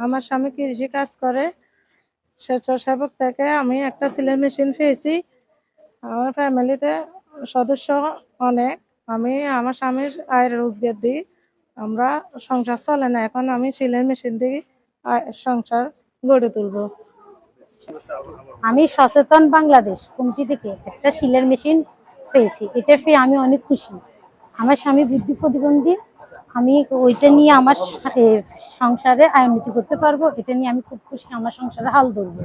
আমার স্বামী কৃষি কাজ করে? স্বেচ্ছাসেবক থেকে আমি একটা সিলাই মেশিন পেয়েছি। আমার ফ্যামিলিতে সদস্য অনেক। আমি আমার স্বামীর আয়ের রোজগার দিই। আমরা সংসার চলে না। এখন আমি সিলাই মেশিন আয়- সংসার গড়ে তুলবো। আমি সচেতন বাংলাদেশ কমিটি থেকে একটা শিলের মেশিন পেয়েছি। এটা পেয়ে আমি অনেক খুশি। আমার স্বামী বুদ্ধি প্রতিবন্ধী আমি ওইটা নিয়ে আমার সংসারে আয়নীতি করতে পারব, এটা নিয়ে আমি খুব খুশি, আমার সংসারে হাল ধরবো।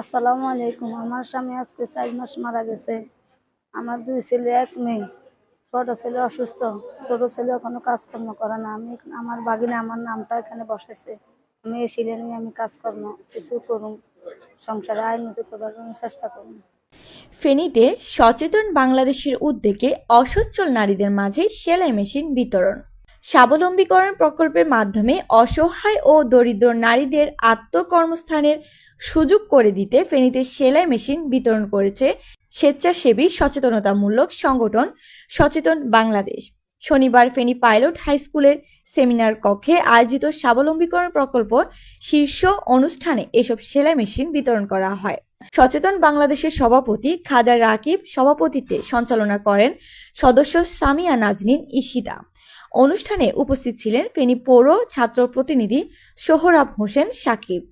আসসালামু আলাইকুম। আমার স্বামী আজকে চার মাস মারা গেছে। আমার দুই ছেলে, এক মেয়ে। ছোট ছেলে অসুস্থ। ছোট ছেলে কোনো কাজকর্ম করে না। আমি আমার বাগিনে আমার নামটা এখানে বসেছে আমি এই শিলে নিয়ে আমি কাজকর্ম কিছু করুন সংসারে আয় নিতে করার চেষ্টা করুন ফেনীতে সচেতন বাংলাদেশের উদ্যোগে অসচ্ছল নারীদের মাঝে সেলাই মেশিন বিতরণ। স্বাবলম্বীকরণ প্রকল্পের মাধ্যমে অসহায় ও দরিদ্র নারীদের আত্মকর্মস্থানের সুযোগ করে দিতে ফেনীতে সেলাই মেশিন বিতরণ করেছে স্বেচ্ছাসেবী সচেতনতামূলক সংগঠন সচেতন বাংলাদেশ। শনিবার ফেনী পাইলট হাই স্কুলের সেমিনার কক্ষে আয়োজিত স্বাবলম্বীকরণ প্রকল্প শীর্ষ অনুষ্ঠানে এসব সেলাই মেশিন বিতরণ করা হয়। সচেতন বাংলাদেশের সভাপতি খাজা রাকিব সভাপতিত্বে সঞ্চালনা করেন সদস্য সামিয়া নাজনীন ইশিতা। অনুষ্ঠানে উপস্থিত ছিলেন ফেনী পৌর ছাত্র প্রতিনিধি সোহরাব হোসেন সাকিব।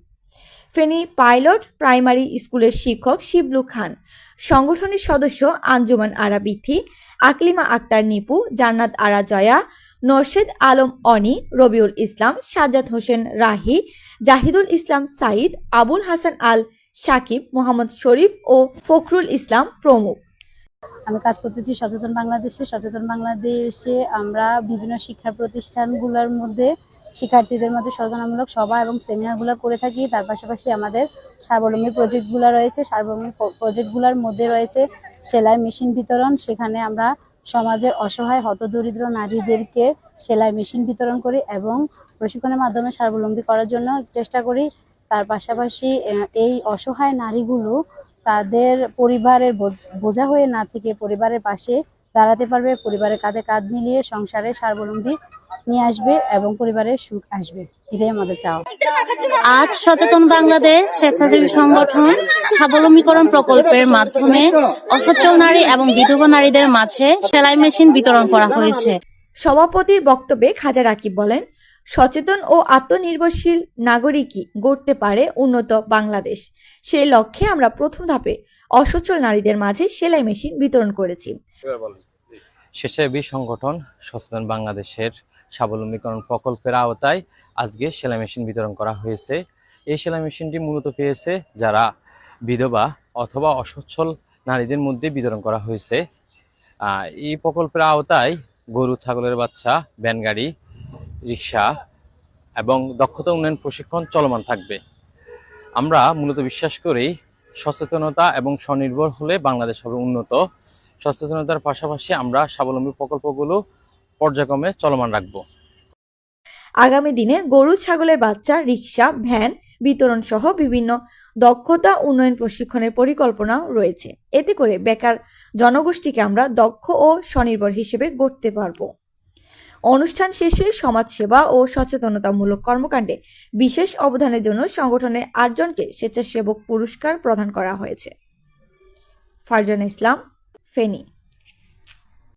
ফেনী পাইলট প্রাইমারি স্কুলের শিক্ষক শিবলু খান। সংগঠনের সদস্য আঞ্জুমান আরা বিথি আকলিমা আক্তার নিপু, জান্নাত আরা জয়া নরশেদ আলম অনি, রবিউল ইসলাম, সাজ্জাদ হোসেন রাহি, জাহিদুল ইসলাম সাইদ আবুল হাসান আল সাকিব, মোহাম্মদ শরীফ ও ফখরুল ইসলাম প্রমুখ। আমি কাজ করতেছি সচেতন বাংলাদেশে। সচেতন বাংলাদেশে আমরা বিভিন্ন শিক্ষা প্রতিষ্ঠানগুলোর মধ্যে শিক্ষার্থীদের মধ্যে সচেতনামূলক সভা এবং সেমিনারগুলো করে থাকি। তার পাশাপাশি আমাদের স্বাবলম্বী প্রজেক্টগুলো রয়েছে। স্বাবলম্বী প্রজেক্টগুলোর মধ্যে রয়েছে সেলাই মেশিন বিতরণ। সেখানে আমরা সমাজের অসহায়, হতদরিদ্র নারীদেরকে সেলাই মেশিন বিতরণ করি এবং প্রশিক্ষণের মাধ্যমে স্বাবলম্বী করার জন্য চেষ্টা করি। তার পাশাপাশি এই অসহায় নারীগুলো তাদের পরিবারের বোঝ- বোঝা হয়ে না থেকে পরিবারের পাশে দাঁড়াতে পারবে পরিবারের কাঁধে কাঁধ মিলিয়ে সংসারে স্বাবলম্বী নিয়ে আসবে এবং পরিবারের সুখ আসবে। এটাই আমাদের চাওয়া। আজ সচেতন বাংলাদেশ স্বেচ্ছাসেবী সংগঠন স্বাবলম্বীকরণ প্রকল্পের মাধ্যমে অসচ্ছল নারী এবং বিধবা নারীদের মাঝে সেলাই মেশিন বিতরণ করা হয়েছে। সভাপতির বক্তব্যে খাজা রাকিব বলেন সচেতন ও আত্মনির্ভরশীল নাগরিকই গড়তে পারে উন্নত বাংলাদেশ। সেই লক্ষ্যে আমরা প্রথম ধাপে অসচ্ছল নারীদের মাঝে সেলাই মেশিন বিতরণ করেছি। স্বেচ্ছাসেবী সংগঠন সচেতন বাংলাদেশের স্বাবলম্বীকরণ প্রকল্পের আওতায় আজকে সেলাই মেশিন বিতরণ করা হয়েছে। এই সেলাই মেশিনটি মূলত পেয়েছে যারা বিধবা অথবা অসচ্ছল নারীদের মধ্যে বিতরণ করা হয়েছে। এই প্রকল্পের আওতায় গরু ছাগলের বাচ্চা ভ্যান গাড়ি রিক্সা এবং দক্ষতা উন্নয়ন প্রশিক্ষণ চলমান থাকবে। আমরা মূলত বিশ্বাস করি সচেতনতা এবং স্বনির্ভর হলে বাংলাদেশ হবে উন্নত। সচেতনতার পাশাপাশি আমরা স্বাবলম্বী প্রকল্পগুলো পর্যায়ক্রমে চলমান রাখব। আগামী দিনে গরু, ছাগলের বাচ্চা, রিক্সা, ভ্যান, বিতরণ সহ বিভিন্ন দক্ষতা উন্নয়ন প্রশিক্ষণের পরিকল্পনা রয়েছে। এতে করে বেকার জনগোষ্ঠীকে আমরা দক্ষ ও স্বনির্ভর হিসেবে গড়তে পারব। অনুষ্ঠান শেষে সমাজসেবা ও সচেতনতামূলক কর্মকাণ্ডে বিশেষ অবদানের জন্য সংগঠনের আটজনকে স্বেচ্ছাসেবক পুরস্কার প্রদান করা হয়েছে। ফারজান ইসলাম, ফেনী।